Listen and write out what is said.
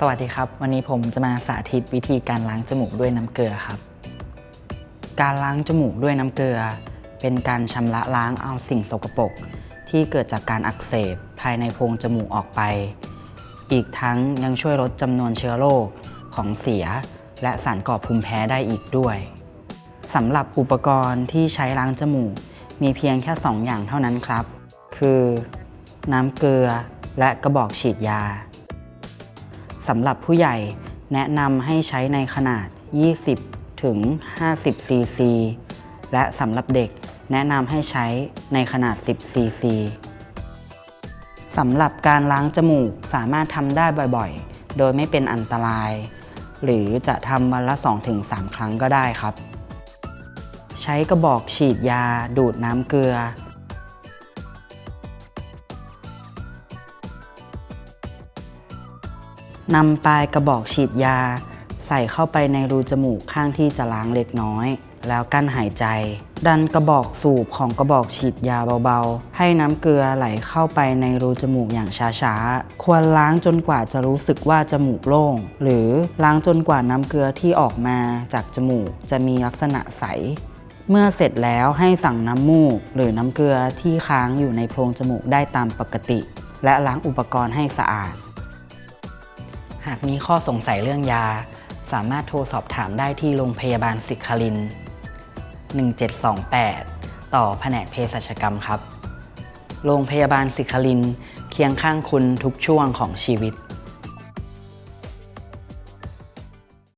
สวัสดีครับ วันนี้ผมจะมาสาธิตวิธีการล้างจมูกด้วยน้ำเกลือครับ การล้างจมูกด้วยน้ำเกลือ เป็นการชำระล้างเอาสิ่งสกปรกที่เกิดจากการอักเสบภายในโพรงจมูกออกไป อีกทั้งยังช่วยลดจำนวนเชื้อโรคของเสีย และสารก่อภูมิแพ้ได้อีกด้วยสำหรับอุปกรณ์ที่ใช้ล้างจมูก มีเพียงแค่ 2 อย่างเท่านั้นครับ คือ น้ำเกลือและกระบอกฉีดยา สำหรับผู้ใหญ่แนะนำให้ใช้ในขนาด 20 ถึง 50 ซีซี และสำหรับเด็กแนะนำให้ใช้ในขนาด 10 ซีซีสำหรับการล้างจมูกสามารถทำได้บ่อยๆ โดยไม่เป็นอันตราย หรือจะทำวันละ 2-3 ครั้งก็ได้ครับ ใช้กระบอกฉีดยาดูดน้ำเกลือ นำปลายกระบอกฉีดยา ใส่เข้าไปในรูจมูกข้างที่จะล้างเล็กน้อย แล้วกั้นหายใจ ดันกระบอกสูบของกระบอกฉีดยาเบาๆ ให้น้ำเกลือไหลเข้าไปในรูจมูกอย่างช้าๆ ควรล้างจนกว่าจะรู้สึกว่าจมูกโล่ง หรือล้างจนกว่าน้ำเกลือที่ออกมาจากจมูกจะมีลักษณะใสเมื่อเสร็จแล้วให้สั่งน้ำมูก หรือน้ำเกลือที่ค้างอยู่ในโพรงจมูกได้ตามปกติ และล้างอุปกรณ์ให้สะอาด หากมีข้อสงสัยเรื่องยา สามารถโทรสอบถามได้ที่โรงพยาบาลสิกคลิน 1728 ต่อแผนกเภสัชกรรมครับ โรงพยาบาลสิกคลินเคียงข้างคุณทุกช่วงของชีวิต